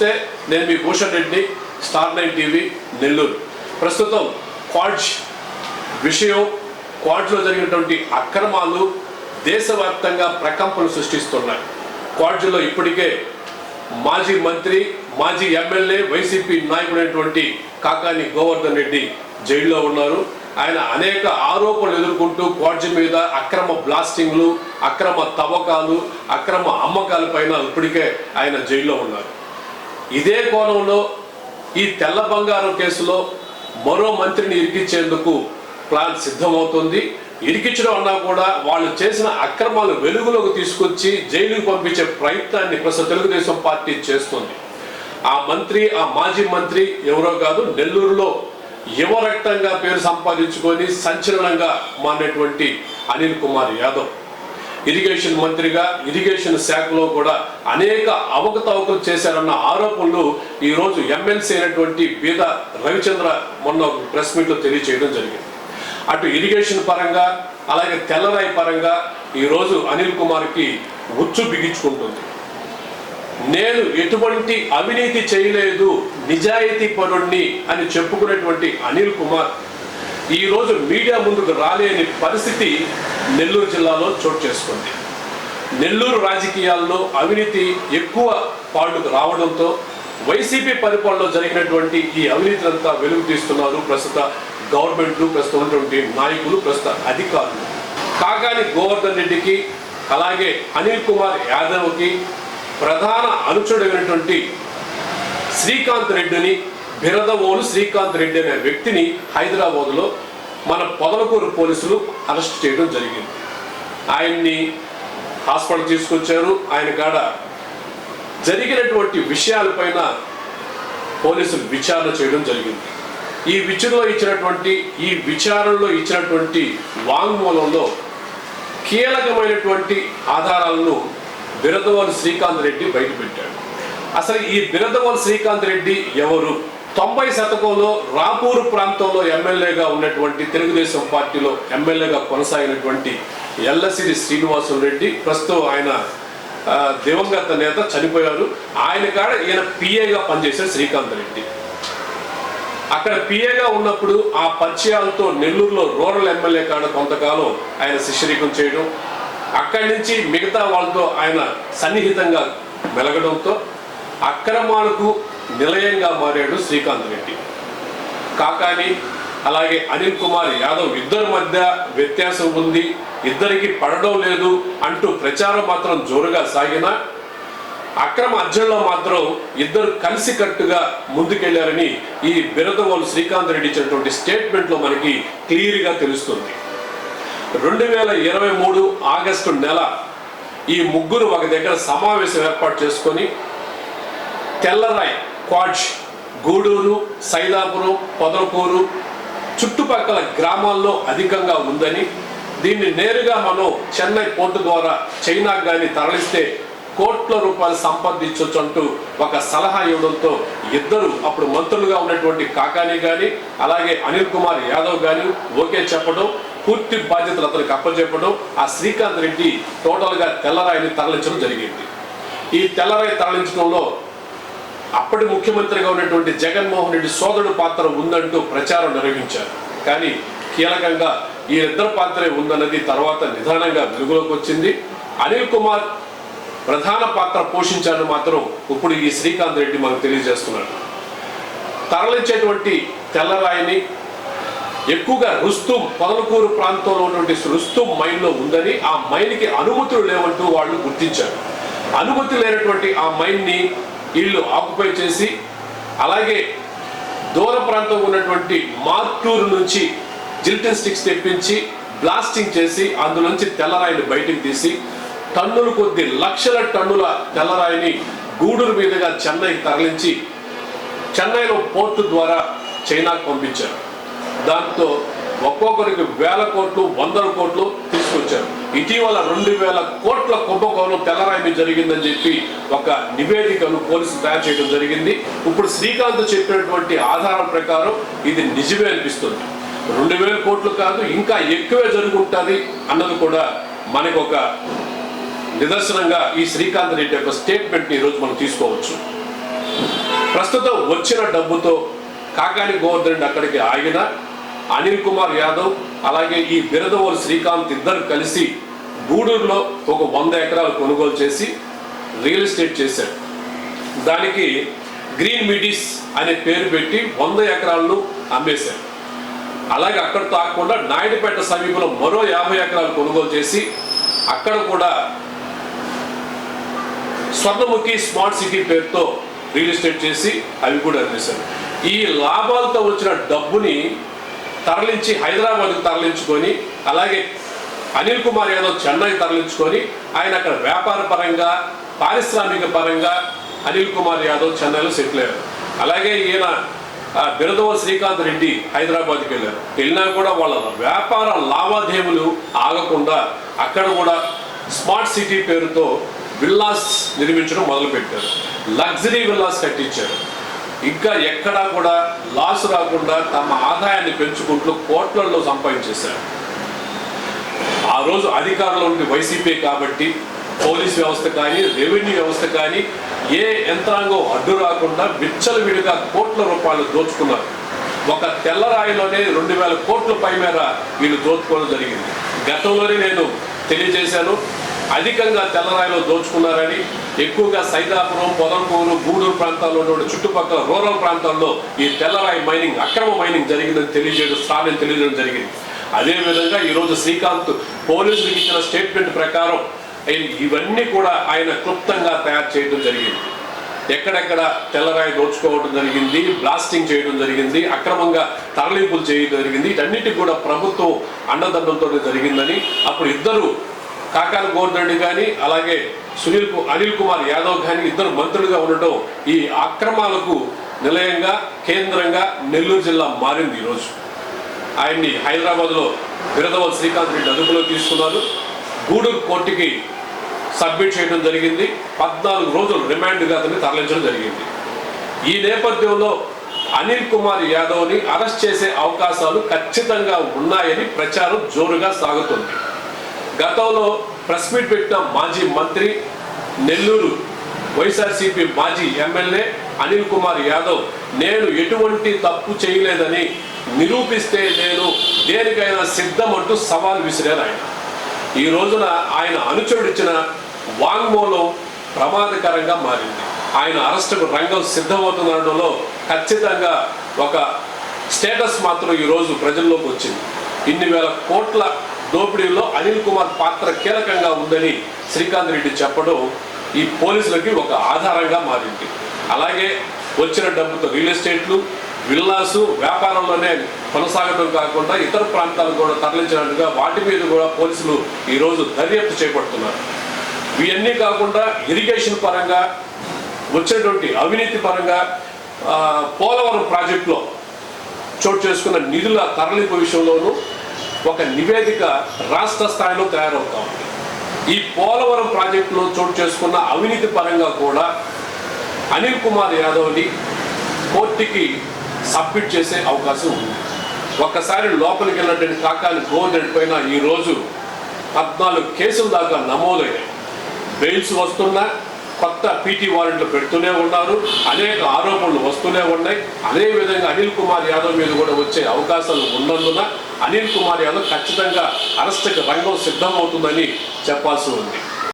నమస్తే నేను మీ Bhushan Reddy star nine TV Nellore. ప్రస్తుతం క్వాడ్జ్ విషయం క్వాడ్లో జరిగినటువంటి అక్రమాలు దేశవ్యాప్తంగా ప్రకంపన సృష్టిస్తున్నాయి. క్వాడ్జ్లో ఇప్పటికే మాజీ మంత్రి మాజీ ఎమ్మెల్యే వైసీపీ నాయకుడైనటువంటి కాకాని గోవర్ధన్ రెడ్డి జైల్లో ఉన్నారు. ఆయన అనేక ఆరోపణలు ఎదుర్కొంటూ క్వాడ్జ్ మీద అక్రమ బ్లాస్టింగ్లు అక్రమ తవ్వకాలు అక్రమ అమ్మకాల పైన ఇప్పటికే ఆయన జైల్లో ఉన్నారు. ఇదే కోణంలో ఈ తెల్ల బంగారం కేసులో మరో మంత్రిని ఇరికించేందుకు ప్లాన్ సిద్ధమవుతుంది. ఇరికించడం అన్నా కూడా వాళ్ళు చేసిన అక్రమాలు వెలుగులోకి తీసుకొచ్చి జైలుకు పంపించే ప్రయత్నాన్ని ప్రస్తుత తెలుగుదేశం పార్టీ చేస్తుంది. ఆ మంత్రి ఆ మాజీ మంత్రి ఎవరో కాదు నెల్లూరులో యువరక్తంగా పేరు సంపాదించుకొని సంచలనంగా మారినటువంటి అనిల్ కుమార్ యాదవ్. ఇరిగేషన్ మంత్రిగా ఇరిగేషన్ శాఖలో కూడా అనేక అవకతవకలు చేశారన్న ఆరోపణలు ఈరోజు ఎమ్మెల్సీ అయినటువంటి బీద రవిచంద్ర మొన్న ఒక ప్రెస్ మీట్లో తెలియచేయడం జరిగింది. అటు ఇరిగేషన్ పరంగా అలాగే తెల్లరాయి పరంగా ఈ రోజు అనిల్ కుమార్కి ఉచ్చు బిగించుకుంటుంది. నేను ఎటువంటి అవినీతి చేయలేదు నిజాయితీ పరుణ్ణి అని చెప్పుకునేటువంటి అనిల్ కుమార్ ఈ రోజు మీడియా ముందుకు రాలేని పరిస్థితి నెల్లూరు జిల్లాలో చోటు చేసుకుంది. నెల్లూరు రాజకీయాల్లో అవినీతి ఎక్కువ పాళ్ళకు రావడంతో వైసీపీ పరిపాలనలో జరిగినటువంటి ఈ అవినీతినంతా వెలుగు తీస్తున్నారు ప్రస్తుత గవర్నమెంట్లు ప్రస్తుతం ఉన్నటువంటి నాయకులు ప్రస్తుత అధికారులు. కాకాని గోవర్ధన్ రెడ్డికి అలాగే అనిల్ కుమార్ యాదవ్కి ప్రధాన అనుచరుడైనటువంటి శ్రీకాంత్ రెడ్డిని బిరదవోలు శ్రీకాంత్ రెడ్డి అనే వ్యక్తిని హైదరాబాద్లో మన పొదలకూరు పోలీసులు అరెస్ట్ చేయడం జరిగింది. ఆయన్ని హాస్పిటల్ తీసుకొచ్చారు. ఆయన కాడ జరిగినటువంటి విషయాలపైన పోలీసులు విచారణ చేయడం జరిగింది. ఈ విచారణలో ఇచ్చినటువంటి ఈ విచారణలో ఇచ్చినటువంటి వాంగ్మూలంలో కీలకమైనటువంటి ఆధారాలను బిరదవోలు శ్రీకాంత్ రెడ్డి బయటపెట్టాడు. అసలు ఈ బిరదవోలు శ్రీకాంత్ రెడ్డి ఎవరు? తొంభై శతకంలో రాపూరు ప్రాంతంలో ఎమ్మెల్యేగా ఉన్నటువంటి తెలుగుదేశం పార్టీలో ఎమ్మెల్యేగా కొనసాగినటువంటి ఎల్లసిరి శ్రీనివాసులు రెడ్డి ప్రస్తుతం ఆయన దివంగత నేత చనిపోయారు. ఆయన కాడ ఈయన పిఏగా పనిచేశారు శ్రీకాంత్ రెడ్డి. అక్కడ పిఏగా ఉన్నప్పుడు ఆ పరిచయాలతో నెల్లూరులో రూరల్ ఎమ్మెల్యే కాడ కొంతకాలం ఆయన శిష్యరికం చేయడం అక్కడి నుంచి మిగతా వాళ్ళతో ఆయన సన్నిహితంగా మెలగడంతో అక్రమాలకు నిలయంగా మారాడు శ్రీకాంత్ రెడ్డి. కాకాని అలాగే అనిల్ కుమార్ యాదవ్ ఇద్దరి మధ్య వ్యత్యాసం ఉంది ఇద్దరికి పడడం లేదు అంటూ ప్రచారం మాత్రం జోరుగా సాగినా అక్రమ అర్జనలో మాత్రం ఇద్దరు కలిసి కట్టుగా ముందుకెళ్ళారని ఈ బిరదవోలు శ్రీకాంత్ రెడ్డి ఇచ్చినటువంటి స్టేట్మెంట్లో మనకి క్లియర్గా తెలుస్తుంది. రెండు వేల ఇరవై మూడు ఆగస్టు నెల ఈ ముగ్గురు ఒక దగ్గర సమావేశం ఏర్పాటు చేసుకొని తెల్లరాయ్ క్వాడ్జ్ గూడూరు సైదాపురం పొదలకూరు చుట్టుపక్కల గ్రామాల్లో అధికంగా ఉందని దీన్ని నేరుగా మనం చెన్నై పోర్టు ద్వారా చైనాకు కానీ తరలిస్తే కోట్ల రూపాయలు సంపాదించవచ్చు అంటూ ఒక సలహా ఇవ్వడంతో ఇద్దరు అప్పుడు మంత్రులుగా ఉన్నటువంటి కాకాని కానీ అలాగే అనిల్ కుమార్ యాదవ్ కానీ ఓకే చెప్పడం పూర్తి బాధ్యతలు అతనికి అప్పచెప్పడం ఆ శ్రీకాంత్ రెడ్డి టోటల్గా తెల్లరాయిని తరలించడం జరిగింది. ఈ తెల్లరాయి తరలించడంలో అప్పటి ముఖ్యమంత్రిగా ఉన్నటువంటి జగన్మోహన్ రెడ్డి సోదరుడు పాత్ర ఉందంటూ ప్రచారం నిర్వహించారు. కానీ కీలకంగా ఈ ఇద్దరు పాత్రే ఉందన్నది తర్వాత నిదానంగా వెలుగులోకి వచ్చింది. అనిల్ కుమార్ ప్రధాన పాత్ర పోషించాలని మాత్రం ఇప్పుడు ఈ శ్రీకాంత్ రెడ్డి మనకు తెలియజేస్తున్నాడు తరలించేటువంటి తెల్లరాయిని ఎక్కువగా రుస్తుం పొదలకూరు ప్రాంతంలో ఉన్నటువంటి రుస్తుం మైన్లో ఉందని ఆ మైన్కి అనుమతులు లేవంటూ వాళ్ళు గుర్తించారు. అనుమతి లేనటువంటి ఆ మైన్ని ఇల్లు ఆక్యుపై చేసి అలాగే దూర ప్రాంతం ఉన్నటువంటి మార్టూరు నుంచి జిల్టన్ స్టిక్స్ తెప్పించి బ్లాస్టింగ్ చేసి అందులోంచి తెల్లరాయిని బయటకు తీసి టన్నులు కొద్ది లక్షల టన్నుల తెల్లరాయిని గూడూరు మీదుగా చెన్నై తరలించి చెన్నైలో పోర్టు ద్వారా చైనాకు పంపించారు. దాంతో ఒక్కొక్కరికి వేల కోట్లు వందల కోట్లు తీసుకొచ్చారు. ఇటీవల రెండు వేల కోట్ల కుంభకోణం తెల్లరాయి జరిగిందని చెప్పి ఒక నివేదికను పోలీసులు తయారు చేయడం జరిగింది. ఇప్పుడు శ్రీకాంత్ చెప్పినటువంటి ఆధారం ప్రకారం ఇది నిజమే అనిపిస్తుంది. రెండు వేల కోట్లు కాదు ఇంకా ఎక్కువే జరుగుంటుంది అన్నది కూడా మనకు ఒక నిదర్శనంగా ఈ శ్రీకాంత్ రెడ్డి యొక్క స్టేట్మెంట్ ఈరోజు మనం తీసుకోవచ్చు. ప్రస్తుతం వచ్చిన డబ్బుతో కాకాని గోవర్ధన్ అక్కడికి ఆగిన అనిల్ కుమార్ యాదవ్ అలాగే ఈ బిరదవోలు శ్రీకాంత్ ఇద్దరు కలిసి గూడూరులో ఒక వంద ఎకరాలు కొనుగోలు చేసి రియల్ ఎస్టేట్ చేశాడు దానికి గ్రీన్ మిడిస్ అనే పేరు పెట్టి వంద ఎకరాలను అమ్మేశారు. అలాగే అక్కడ తాకుండా నాయుడుపేట సమీపంలో మరో యాభై ఎకరాలు కొనుగోలు చేసి అక్కడ కూడా స్వర్ణముఖి స్మార్ట్ సిటీ పేరుతో రియల్ ఎస్టేట్ చేసి అవి కూడా అమ్మేశారు. ఈ లాభాలతో వచ్చిన డబ్బుని తరలించి హైదరాబాద్కి తరలించుకొని అలాగే అనిల్ కుమార్ యాదవ్ చెన్నై తరలించుకొని ఆయన అక్కడ వ్యాపార పరంగా పారిశ్రామిక పరంగా అనిల్ కుమార్ యాదవ్ చెన్నైలో సెటిల్ అయ్యారు. అలాగే ఈయన బిరదవ శ్రీకాంత్ రెడ్డి హైదరాబాద్కి వెళ్ళారు. వెళ్ళినా కూడా వాళ్ళ వ్యాపార లావాదేవీలు ఆగకుండా అక్కడ కూడా స్మార్ట్ సిటీ పేరుతో విల్లాస్ నిర్మించడం మొదలుపెట్టారు. లగ్జరీ విల్లాస్ కట్టించారు. ఇంకా ఎక్కడా కూడా లాస్ రాకుండా తమ ఆదాయాన్ని పెంచుకుంటూ కోట్లలో సంపాదించేశారు. ఆ రోజు అధికారంలో ఉండి వైసీపీ కాబట్టి పోలీస్ వ్యవస్థ కానీ రెవెన్యూ వ్యవస్థ కానీ ఏ యంత్రాంగం అడ్డు రాకుండా విచ్చలవిడిగా కోట్ల రూపాయలు దోచుకున్నారు. ఒక తెల్లరాయిలోనే రెండు వేల కోట్ల పై మేర వీళ్ళు దోచుకోవడం జరిగింది. గతంలోనే నేను తెలియజేశాను అధికంగా తెల్లరాయిలో దోచుకున్నారని ఎక్కువగా సైదాపురం పొదంపూరు గూడూరు ప్రాంతాల్లో ఉన్నటువంటి చుట్టుపక్కల రూరల్ ప్రాంతాల్లో ఈ తెల్లరాయి మైనింగ్ అక్రమ మైనింగ్ జరిగిందని తెలియజేయడం స్థానం తెలియజేయడం జరిగింది. అదేవిధంగా ఈరోజు శ్రీకాంత్ పోలీసులకు ఇచ్చిన స్టేట్మెంట్ ప్రకారం ఆయన- ఇవన్నీ కూడా ఆయన క్లుప్తంగా తయారు చేయడం జరిగింది. ఎక్కడెక్కడ తెల్లరాయి దోచుకోవడం జరిగింది బ్లాస్టింగ్ చేయడం జరిగింది అక్రమంగా తరలింపులు చేయడం జరిగింది వీటన్నిటికి కూడా ప్రభుత్వం అండదండంతో జరిగిందని అప్పుడు ఇద్దరు కాకాల గోర్ధండి కానీ అలాగే సునీల్ అనిల్ కుమార్ యాదవ్ కానీ ఇద్దరు మంత్రులుగా ఉండటం ఈ అక్రమాలకు నిలయంగా కేంద్రంగా నెల్లూరు జిల్లా మారింది ఈరోజు. ఆయన్ని హైదరాబాద్లో విరదవల్ శ్రీకాంత్ రెడ్డి అదుపులో తీసుకున్నారు. గూడూరు కోర్టుకి సబ్మిట్ చేయడం జరిగింది. పద్నాలుగు రోజులు రిమాండ్గా అతన్ని తరలించడం జరిగింది. ఈ నేపథ్యంలో అనిల్ కుమార్ యాదవ్ని అరెస్ట్ చేసే అవకాశాలు ఖచ్చితంగా ఉన్నాయని ప్రచారం జోరుగా సాగుతుంది. గతంలో ప్రెస్ మీట్ పెట్టిన మాజీ మంత్రి నెల్లూరు వైఎస్ఆర్సీపీ మాజీ ఎమ్మెల్యే అనిల్ కుమార్ యాదవ్ నేను ఎటువంటి తప్పు చేయలేదని నిరూపిస్తే నేను దేనికైనా సిద్ధం అంటూ సవాల్ విసిరారు ఆయన. ఈ రోజున ఆయన అనుచరుడిచ్చిన వాంగ్మూలం ప్రమాదకరంగా మారింది. ఆయన అరెస్టుకు రంగం సిద్ధమవుతుందనడంలో ఖచ్చితంగా ఒక స్టేటస్ మాత్రం ఈరోజు ప్రజల్లోకి వచ్చింది. ఇన్ని వేల కోట్ల దోపిడీలో అనిల్ కుమార్ పాత్ర కీలకంగా ఉందని శ్రీకాంత్ రెడ్డి చెప్పడం ఈ పోలీసులకి ఒక ఆధారంగా మారింది. అలాగే వచ్చిన డబ్బుతో రియల్ ఎస్టేట్లు విల్లాసు వ్యాపారంలోనే కొనసాగడం కాకుండా ఇతర ప్రాంతాలకు కూడా తరలించినట్టుగా వాటి మీద కూడా పోలీసులు ఈరోజు దర్యాప్తు చేపడుతున్నారు. ఇవన్నీ కాకుండా ఇరిగేషన్ పరంగా వచ్చినటువంటి అవినీతి పరంగా పోలవరం ప్రాజెక్టులో చోటు చేసుకున్న నిధుల తరలింపు విషయంలోనూ ఒక నివేదిక రాష్ట్ర స్థాయిలో తయారవుతా ఉంది. ఈ పోలవరం ప్రాజెక్టులో చోటు చేసుకున్న అవినీతి పరంగా కూడా అనిల్ కుమార్ యాదవ్ని కోర్టుకి సబ్మిట్ చేసే అవకాశం ఉంది. ఒక్కసారి లోపలికి వెళ్ళినటువంటి కాకాని గోవర్నమెంట్ పైన ఈరోజు పద్నాలుగు కేసుల దాకా నమోదయ్యాయి. బెయిల్స్ వస్తున్నా కొత్త పీటీ వారెంట్లు పెడుతూనే ఉన్నారు అనేక ఆరోపణలు వస్తూనే ఉన్నాయి. అదేవిధంగా అనిల్ కుమార్ యాదవ్ మీద కూడా వచ్చే అవకాశాలు ఉన్నందున అనిల్ కుమార్ యాదవ్ ఖచ్చితంగా అరెస్ట్కి రంగం సిద్ధమవుతుందని చెప్పాల్సి ఉంది.